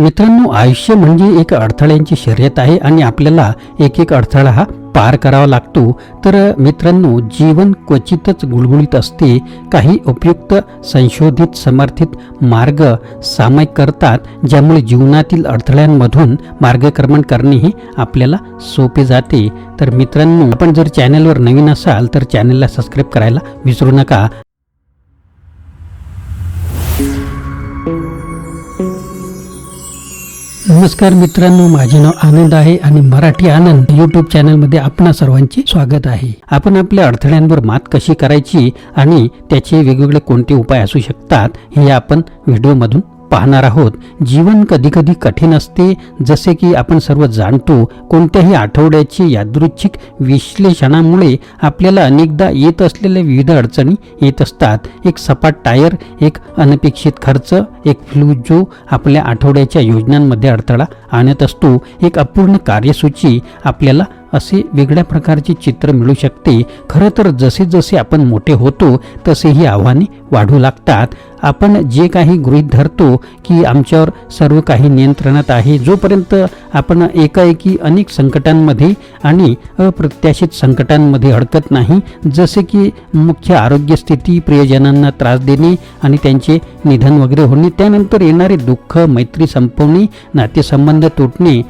मित्रांनो आयुष्य म्हणजे एक अडथळ्यांची शर्यत आहे आणि आपल्याला एक एक अडथळा हा पार करावा लागतो. तर मित्रांनो जीवन क्वचितच गुळगुळीत असते. काही उपयुक्त संशोधित समर्थित मार्ग सामायिक करतात ज्यामुळे जीवनातील अडथळ्यांमधून मार्गक्रमण करणेही आपल्याला सोपे जाते. तर मित्रांनो आपण जर चॅनलवर नवीन असाल तर चॅनलला सबस्क्राईब करायला विसरू नका. नमस्कार मित्रांनो माझे नाव आनंद आहे आणि मराठी आनंद युट्यूब चॅनलमध्ये आपणा सर्वांचे स्वागत आहे. आपण आपल्या अडथळ्यांवर मात कशी करायची आणि त्याचे वेगवेगळे कोणते उपाय असू शकतात हे आपण व्हिडिओमधून पाहणार आहोत. जीवन कधी कधी कठीण असते जसे की आपण सर्व जाणतो कोणत्याही आठवड्याची यादृच्छिक विश्लेषणामुळे आपल्याला अनेकदा येत असलेल्या विविध अडचणी येत असतात. एक सपाट टायर एक अनपेक्षित खर्च एक फ्लू जो आपल्या आठवड्याच्या योजनांमध्ये अडथळा आणत असतो. एक अपूर्ण कार्यसूची आपल्याला असे वेगळ्या प्रकारचे चित्र मिळू शकते. खरं तर जसे जसे आपण मोठे होतो तसे ही आव्हाने वाढू लागतात. आपण जे काही गृहीत धरतो की आमच्यावर सर्व काही नियंत्रणात आहे जोपर्यंत आपण एकाएकी अनेक संकटांमध्ये आणि अप्रत्याशित संकटांमध्ये अडकत नाही जसे की मुख्य आरोग्यस्थिती प्रियजनांना त्रास देणे आणि त्यांचे निधन वगैरे होणे त्यानंतर येणारे दुःख मैत्री संपवणे नातेसंबंध तुटणे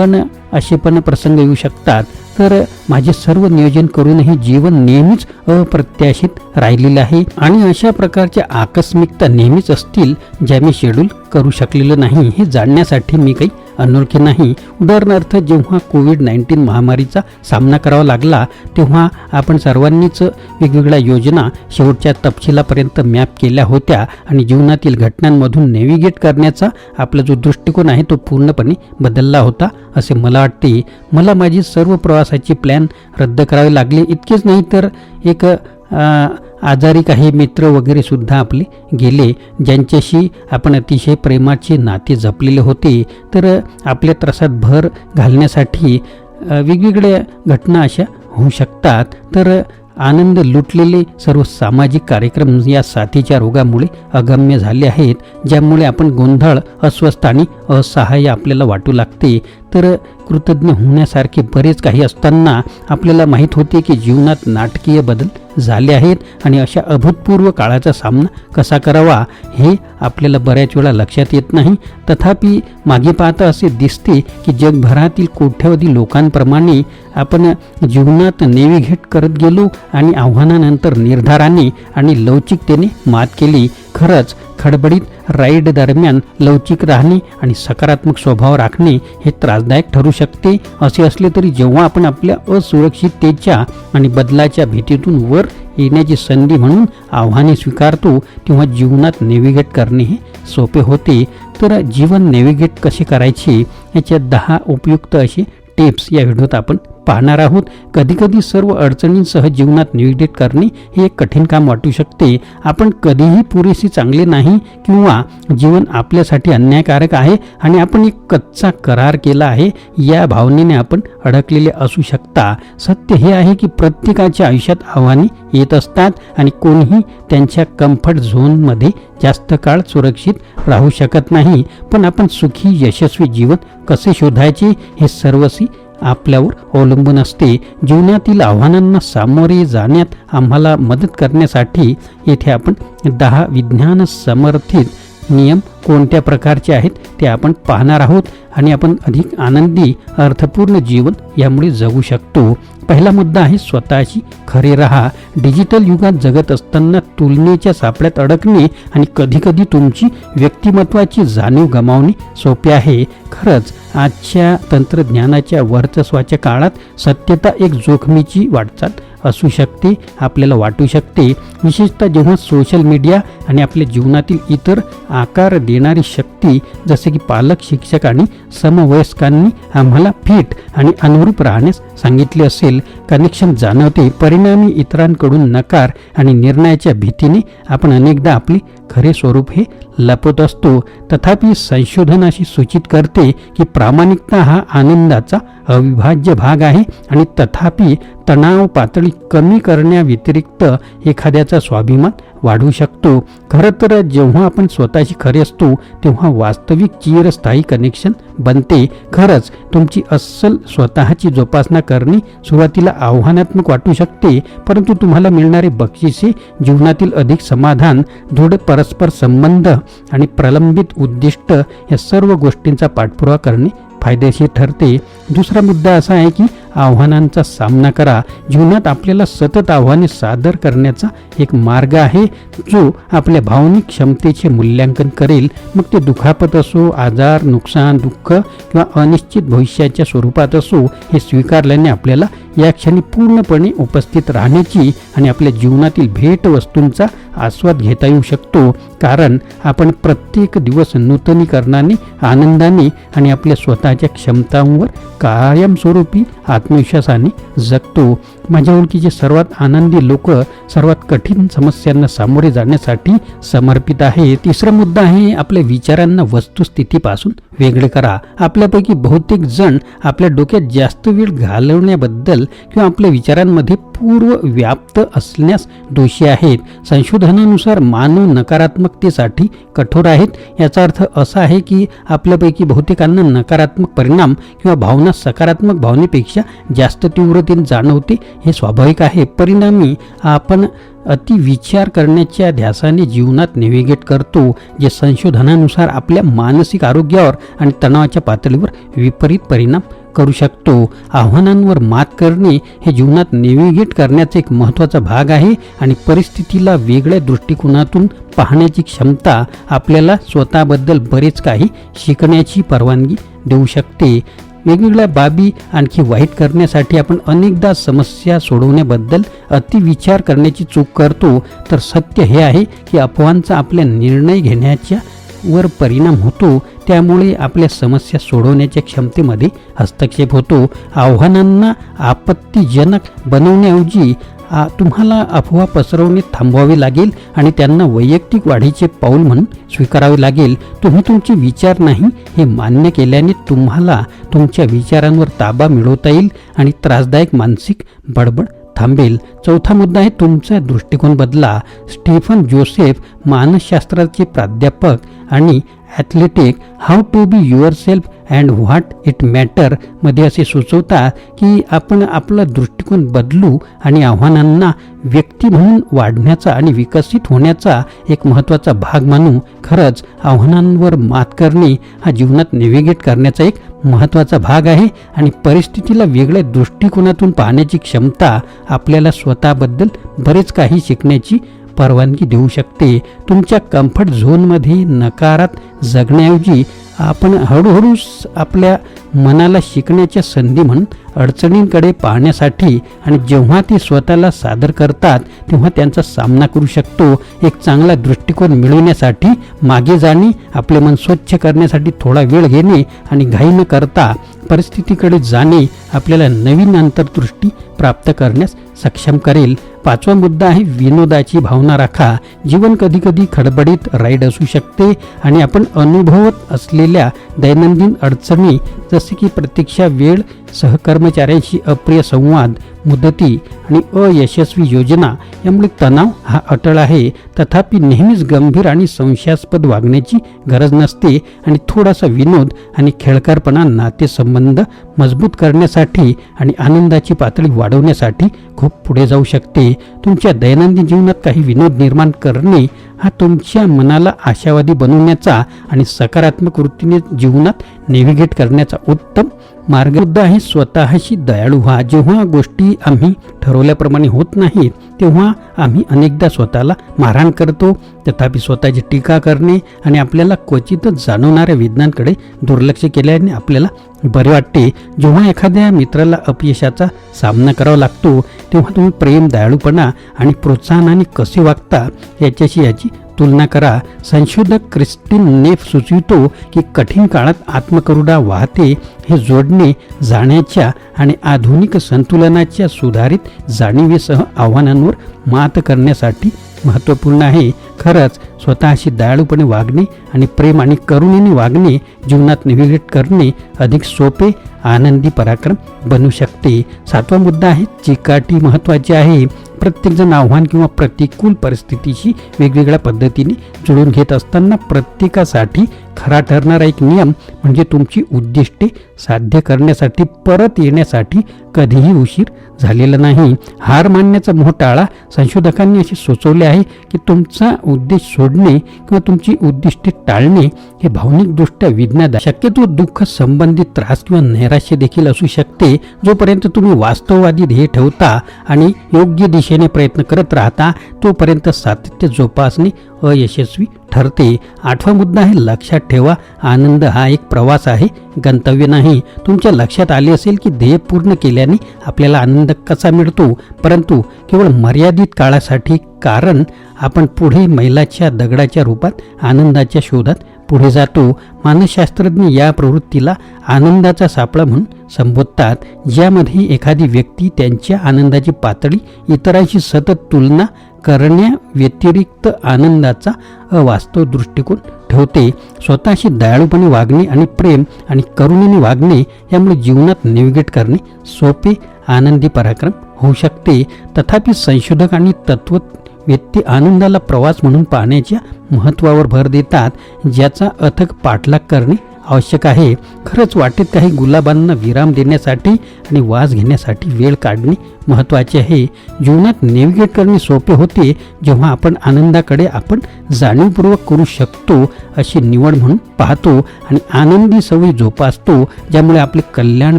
पण असे पण प्रसंग येऊ शकतात. तर माझे सर्व नियोजन करूनही जीवन नेहमीच अप्रत्याशित राहिलेलं आहे आणि अशा प्रकारच्या आकस्मिकता नेहमीच असतील ज्या मी शेड्यूल करू शकलेलं नाही हे जाणण्यासाठी मी काही अनोळखी नाही. उदाहरणार्थ जेव्हा कोविड नाईन्टीन महामारीचा सामना करावा लागला तेव्हा आपण सर्वांनीच वेगवेगळ्या योजना शेवटच्या तपशिलापर्यंत मॅप केल्या होत्या आणि जीवनातील घटनांमधून नेव्हिगेट करण्याचा आपला जो दृष्टिकोन आहे तो पूर्णपणे बदलला होता असे मला वाटते. मला माझी सर्व प्रवासाची प्लॅन रद्द करावे लागले. इतकेच नाही तर एक आ, आजारी काही मित्र वगैरे सुद्धा आपले गेले ज्यांच्याशी आपण अतिशय प्रेमाचे नाते जपलेले होते तर आपल्या त्रासात भर घालण्यासाठी वेगवेगळ्या घटना अशा होऊ शकतात. तर आनंद लुटलेले सर्व सामाजिक कार्यक्रम या साथीच्या रोगामुळे अगम्य झाले आहेत ज्यामुळे आपण गोंधळ अस्वस्थ आणि असहाय्य आपल्याला वाटू लागते. तर कृतज्ञ होण्यासारखे बरेच काही असताना आपल्याला माहीत होते की जीवनात नाटकीय बदल झाले आहेत आणि अशा अभूतपूर्व काळाचा सामना कसा करावा हे आपल्याला बऱ्याच वेळा लक्षात येत नाही. तथापि मागे पाहता असे दिसते की जगभरातील कोट्यवधी लोकांप्रमाणे आपण जीवनात नेव्हिगेट करत गेलो आणि आव्हानानंतर निर्धाराने आणि लवचिकतेने मात केली. खरंच खडबडीत राईड दरम्यान लवचिक राहणे आणि सकारात्मक स्वभाव राखणे हे त्रासदायक ठरू शकते. असे असले तरी जेव्हा आपण आपल्या असुरक्षिततेच्या आणि बदलाच्या भीतीतून वर येण्याची संधी म्हणून आव्हाने स्वीकारतो तेव्हा जीवनात नेव्हिगेट करणे हे सोपे होते. तर जीवन नेव्हिगेट कसे करायचे? याच्या दहा उपयुक्त असे टिप्स या व्हिडिओत आपण पाहणार आहोत. कधीकधी सर्व अडचणींसह जीवनात निवेदित करणे हे एक कठीण काम वाटू शकते. आपण कधीही पुरेशी चांगले नाही किंवा जीवन आपल्यासाठी अन्यायकारक आहे आणि आपण एक कच्चा करार केला आहे या भावनेने आपण अडकलेले असू शकता. सत्य हे आहे की प्रत्येकाच्या आयुष्यात आव्हाने येत असतात आणि कोणीही त्यांच्या कम्फर्ट झोनमध्ये जास्त काळ सुरक्षित राहू शकत नाही. पण आपण सुखी यशस्वी जीवन कसे शोधायचे हे सर्वस्वी आपल्यावर अवलंबून असते. जीवनातील आव्हानांना सामोरे जाण्यात आम्हाला मदत करण्यासाठी येथे आपण दहा विज्ञान समर्थित नियम कोणत्या प्रकारचे आहेत ते आपण पाहणार आहोत आणि आपण अधिक आनंदी अर्थपूर्ण जीवन यामुळे जगू शकतो. पहिला मुद्दा आहे स्वतःशी खरे राहा. डिजिटल युगात जगत असताना तुलनेच्या सापड्यात अडकणे आणि कधीकधी तुमची व्यक्तिमत्वाची जाणीव गमावणे सोपे आहे. खरंच आजच्या तंत्रज्ञानाच्या वर्चस्वाच्या काळात सत्यता एक जोखमीची वाटचाल असू शकते आपल्याला वाटू शकते. विशेषतः जेव्हा सोशल मीडिया आणि आपल्या जीवनातील इतर आकार देणारी शक्ती जसे की पालक शिक्षक आणि समवयस्कांनी आम्हाला फिट आणि अनुरूप राहण्यास सांगितले असेल. कनेक्शन जाणवते परिणामी इतरांकडून नकार आणि निर्णयाच्या भीतीने आपण अनेकदा आपली खरे स्वरूप हे लपत असतो तथापि संशोधन अशी सूचित करते की प्रामाणिकता हा आनंदाचा अविभाज्य भाग आहे आणि तथापि तणाव पातळी कमी करण्याव्यतिरिक्त एखाद्याचा स्वाभिमान वाढू शकतो. खरं तर जेव्हा आपण स्वतःशी खरे असतो तेव्हा वास्तविक चिरस्थायी कनेक्शन बनते. खरंच तुमची अस्सल स्वतःची जोपासना करणे सुरुवातीला आव्हानात्मक वाटू शकते परंतु तुम्हाला मिळणारे बक्षिसे जीवनातील अधिक समाधान दृढ परस्पर संबंध आणि प्रलंबित उद्दिष्ट या सर्व गोष्टींचा पाठपुरावा करणे फायदेशीर ठरते. दुसरा मुद्दा असा आहे की आव्हानांचा सामना करा. जीवनात आपल्याला सतत आव्हाने सादर करण्याचा एक मार्ग आहे जो आपल्या भावनिक क्षमतेचे मूल्यांकन करेल. मग ते दुखापत असो आजार नुकसान दुःख किंवा अनिश्चित भविष्याच्या स्वरूपात असो हे स्वीकारल्याने आपल्याला या क्षणी पूर्णपणे उपस्थित राहण्याची आणि आपल्या जीवनातील भेटवस्तूंचा आस्वाद घेता येऊ शकतो. कारण आपण प्रत्येक दिवस नूतनीकरणाने आनंदाने आणि आपल्या स्वतःच्या क्षमतांवर कायमस्वरूपी आत्मविश्वासाने जगतो. माझ्या ओळखीचे सर्वात आनंदी लोक सर्वात कठीण समस्यांना सामोरे जाण्यासाठी समर्पित आहे. तिसरा मुद्दा आहे आपल्या विचारांना वस्तुस्थितीपासून वेगळे करा. आपल्यापैकी बहुतेक जण आपल्या डोक्यात जास्त वेळ घालवण्याबद्दल किंवा आपल्या विचारांमध्ये पूर्व व्याप्त असण्यास दोषी आहेत. संशोधन संशोधनानुसार मानव नकारात्मकतेसाठी कठोर आहेत. याचा अर्थ असा आहे की आपल्यापैकी बहुतेकांना नकारात्मक परिणाम किंवा भावना सकारात्मक भावनेपेक्षा जास्त तीव्रतेने जाणवते हे स्वाभाविक आहे. परिणामी आपण अति विचार करण्याच्या ध्यासाने जीवनात नेव्हिगेट करतो जे संशोधनानुसार आपल्या मानसिक आरोग्यावर आणि तणावाच्या पातळीवर विपरीत परिणाम करू शकतो. आव्हानांवर मात करणे हे जीवनात नेव्हिगेट करण्याचा एक महत्त्वाचा भाग आहे आणि परिस्थितीला वेगळ्या दृष्टिकोनातून पाहण्याची क्षमता आपल्याला स्वतःबद्दल बरेच काही शिकण्याची परवानगी देऊ शकते. वेगवेगळ्या बाबी आणखी वाईट करण्यासाठी आपण अनेकदा समस्या सोडवण्याबद्दल अतिविचार करण्याची चूक करतो. तर सत्य हे आहे की अफवांचा आपल्या निर्णय घेण्याच्या वर परिणाम होतो. त्यामुळे आपल्या समस्या सोडवण्याच्या क्षमतेमध्ये हस्तक्षेप होतो. आव्हानांना आपत्तीजनक बनवण्याऐवजी आ, तुम्हाला अफवा पसरवणे थांबवावे लागेल आणि त्यांना वैयक्तिक वाढीचे पाऊल म्हणून स्वीकारावे लागेल. तुम्ही तुमचे विचार नाही हे मान्य केल्याने तुम्हाला तुमच्या विचारांवर ताबा मिळवता येईल आणि त्रासदायक मानसिक बडबड थांबेल. चौथा मुद्दा आहे तुमचा दृष्टिकोन बदला. स्टीफन जोसेफ मानसशास्त्राचे प्राध्यापक आणि athletic how to be yourself and what it मॅटरमध्ये असे सुचवतात की आपण आपला दृष्टिकोन बदलू आणि आव्हानांना व्यक्ती म्हणून वाढण्याचा आणि विकसित होण्याचा एक महत्त्वाचा भाग मानू. खरंच आव्हानांवर मात करणे हा जीवनात नेव्हिगेट करण्याचा एक महत्त्वाचा भाग आहे आणि परिस्थितीला वेगळ्या दृष्टिकोनातून पाहण्याची क्षमता आपल्याला स्वतःबद्दल बरेच काही शिकण्याची परवानगी देऊ शकते. तुमच्या कम्फर्ट झोनमध्ये नकारात जगण्याऐवजी आपण हळूहळू आपल्या मनाला शिकण्याच्या संधी म्हणून अडचणींकडे पाहण्यासाठी आणि जेव्हा ते स्वतःला सादर करतात तेव्हा त्यांचा सामना करू शकतो. एक चांगला दृष्टिकोन मिळवण्यासाठी मागे जाणे आपले मन स्वच्छ करण्यासाठी थोडा वेळ घेणे आणि घाई न करता परिस्थितीकडे जाणे आपल्याला नवीन अंतर्दृष्टी प्राप्त करण्यास सक्षम करेल. पाचवा मुद्दा आहे विनोदाची भावना राखा. जीवन कधीकधी खडबडीत राईड असू शकते आणि आपण अनुभवत असलेल्या दैनंदिन अडचणी जसे की प्रतीक्षा वेळ सहकर्मचाऱ्यांशी अप्रिय संवाद मुदती आणि अयशस्वी योजना यामुळे तणाव हा अटळ आहे. तथापि नेहमीच गंभीर आणि संशयास्पद वागण्याची गरज नसते आणि थोडासा विनोद आणि खेळकारपणा नातेसंबंध मजबूत करण्यासाठी आणि आनंदाची पातळी वाढवण्यासाठी खूप पुढे जाऊ शकते. तुमच्या दैनंदिन जीवनात काही विनोद निर्माण करणे हा तुमच्या मनाला आशावादी बनवण्याचा आणि सकारात्मक वृत्तीने जीवनात नेव्हिगेट करण्याचा उत्तम मार्ग मुद्दा आहे स्वतःशी दयाळू व्हा. जेव्हा गोष्टी आम्ही ठरवल्याप्रमाणे होत नाहीत तेव्हा आम्ही अनेकदा स्वतःला मारहाण करतो. तथापि स्वतःची टीका करणे आणि आपल्याला क्वचितच जाणवणाऱ्या वेदनांकडे दुर्लक्ष केल्याने आपल्याला बरे वाटते. जेव्हा एखाद्या मित्राला अपयशाचा सामना करावा लागतो तेव्हा तुम्ही प्रेम दयाळूपणा आणि प्रोत्साहनाने कसे वागता याच्याशी याची तुलना करा. संशोधक क्रिस्टिन नेफ सुचवितो की कठीण काळात आत्मकरुडा वाहते. हे जोडणे जाण्याच्या आणि आधुनिक संतुलनाच्या सुधारित जाणीवेसह आव्हानांवर मात करण्यासाठी महत्त्वपूर्ण आहे. खरंच स्वतःशी दयाळूपणे वागणे आणि प्रेम आणि करुणेने वागणे जीवनात नेव्हिगेट करणे अधिक सोपे आनंदी पराक्रम बनू शकते. सातवा मुद्दा आहे चिकाटी महत्त्वाची आहे. प्रत्येकजण आव्हान किंवा प्रतिकूल परिस्थितीशी वेगवेगळ्या पद्धतीने जुळून घेत असताना प्रत्येकासाठी खरा ठरणारा एक नियम म्हणजे तुमची उद्दिष्टे साध्य करण्यासाठी परत येण्यासाठी कधीही उशीर झालेला नाही. हार मानण्याचा मोहटाळा संशोधकांनी असे सुचवले आहे की तुमचा उद्देश सोडणे किंवा तुमची उद्दिष्टे टाळणे हे भावनिकदृष्ट्या विज्ञादा शक्यतो दुःख संबंधित त्रास किंवा नैराश्य देखील असू शकते जोपर्यंत तुम्ही वास्तववादी ध्येय ठेवता आणि योग्य दिशेने प्रयत्न करत राहता तोपर्यंत सातत्य जोपासणे अयशस्वी ठरते. आठवा मुद्दा आहे लक्षात ठेवा. आनंद हा एक प्रवास आहे गंतव्य नाही. तुमच्या लक्षात आले असेल की ध्येय पूर्ण केल्याने आपल्याला आनंद कसा मिळतो? परंतु केवळ मर्यादित काळासाठी कारण आपण पुढे मैलाच्या दगडाच्या रूपात आनंदाच्या शोधात पुढे जातो. मानसशास्त्रज्ञ या प्रवृत्तीला आनंदाचा सापळा म्हणून संबोधतात ज्यामध्ये एखादी व्यक्ती त्यांच्या आनंदाची पातळी इतरांशी सतत तुलना करण्याव्यतिरिक्त आनंदाचा अवास्तव दृष्टिकोन ठेवते. स्वतःशी दयाळूपणे वागणे आणि प्रेम आणि करुणेने वागणे यामुळे जीवनात नेव्हिगेट करणे सोपे आनंदी पराक्रम होऊ शकते. तथापि संशोधक आणि तत्व व्यक्ती आनंदाला प्रवास म्हणून पाहण्याच्या महत्त्वावर भर देतात ज्याचा अथक पाठलाग करणे आवश्यक आहे. खरंच वाटेत काही गुलाबांना विराम देण्यासाठी आणि वास घेण्यासाठी वेळ काढणे महत्त्वाचे आहे. जीवनात नेव्हिगेट करणे सोपे होते जेव्हा आपण आनंदाकडे आपण जाणीवपूर्वक करू शकतो अशी निवड म्हणून पाहतो आणि आनंदी सवयी जोपासतो ज्यामुळे आपले कल्याण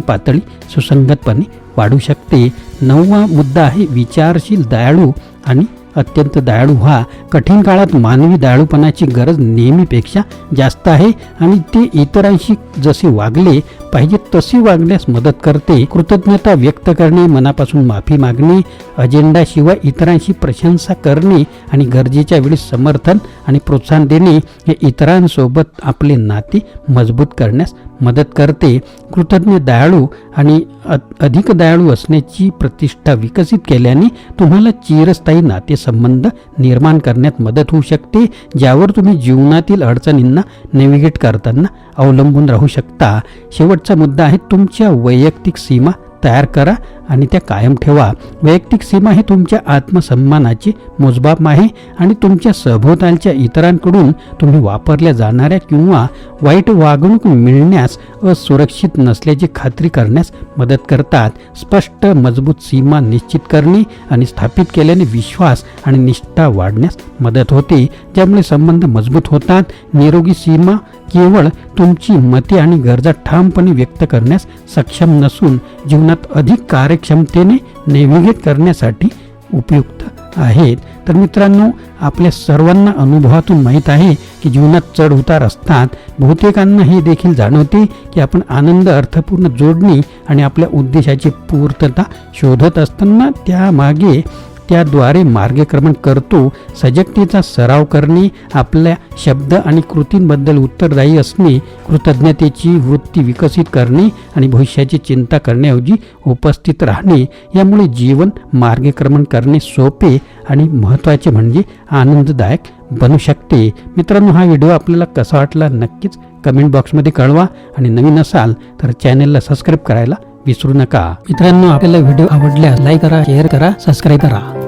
पातळी सुसंगतपणे वाढू शकते. नववा मुद्दा आहे विचारशील दयाळू आणि अत्यंत दयाळू व्हा. कठीण काळात मानवी दयाळूपणाची गरज नेहमीपेक्षा जास्त आहे आणि ते इतरांशी जसे वागले पाहिजे तसे वागण्यास मदत करते. कृतज्ञता व्यक्त करणे मनापासून माफी मागणे अजेंडाशिवाय इतरांशी प्रशंसा करणे आणि गरजेच्या वेळी समर्थन आणि प्रोत्साहन देणे हे इतरांसोबत आपले नाते मजबूत करण्यास मदत करते. कृतज्ञ दयाळू आणि अ- अधिक दयाळू असण्याची प्रतिष्ठा विकसित केल्याने तुम्हाला चिरस्थायी नातेसंबंध निर्माण करण्यात मदत होऊ शकते ज्यावर तुम्ही जीवनातील अडचणींना नेव्हिगेट करताना अवलंबून राहू शकता. शेवटचा मुद्दा आहे तुमच्या वैयक्तिक सीमा तयार करा आणि त्या कायम ठेवा. वैयक्तिक सीमा ही तुमच्या आत्मसन्मानाचे मोजमाप आहे आणि तुमच्या सभोवतालच्या इतरांकडून तुम्ही वापरल्या जाणाऱ्या किंवा वाईट वागणूक मिळण्यास असुरक्षित नसल्याची खात्री करण्यास मदत करतात. स्पष्ट मजबूत सीमा निश्चित करणे आणि स्थापित केल्याने विश्वास आणि निष्ठा वाढण्यास मदत होते. ज्यामुळे संबंध मजबूत होतात. निरोगी सीमा केवळ तुमची मते आणि गरजा ठामपणे व्यक्त करण्यास सक्षम नसून जीवनात अधिक कार्य कार्यक्षमतेने नेव्हिगेट करण्यासाठी उपयुक्त आहेत. तर मित्रांनो आपल्या सर्वांना अनुभवातून माहीत आहे की जीवनात चढ उतार असतात. बहुतेकांना हे देखील जाणवते की आपण आनंद अर्थपूर्ण जोडणी आणि आपल्या उद्देशाची पूर्तता शोधत असताना त्यामागे त्याद्वारे मार्गक्रमण करतो. सजगतेचा सराव करणे आपल्या शब्द आणि कृतींबद्दल उत्तरदायी असणे कृतज्ञतेची वृत्ती विकसित करणे आणि भविष्याची चिंता करण्याऐवजी उपस्थित राहणे यामुळे जीवन मार्गक्रमण करणे सोपे आणि महत्त्वाचे म्हणजे आनंददायक बनू शकते. मित्रांनो हा व्हिडिओ आपल्याला कसा वाटला नक्कीच कमेंट बॉक्समध्ये कळवा आणि नवीन असाल तर चॅनेलला सबस्क्राईब करायला विसरू नका. मित्रांनो आपल्याला व्हिडिओ आवडल्यास लाईक करा शेअर करा सबस्क्राईब करा.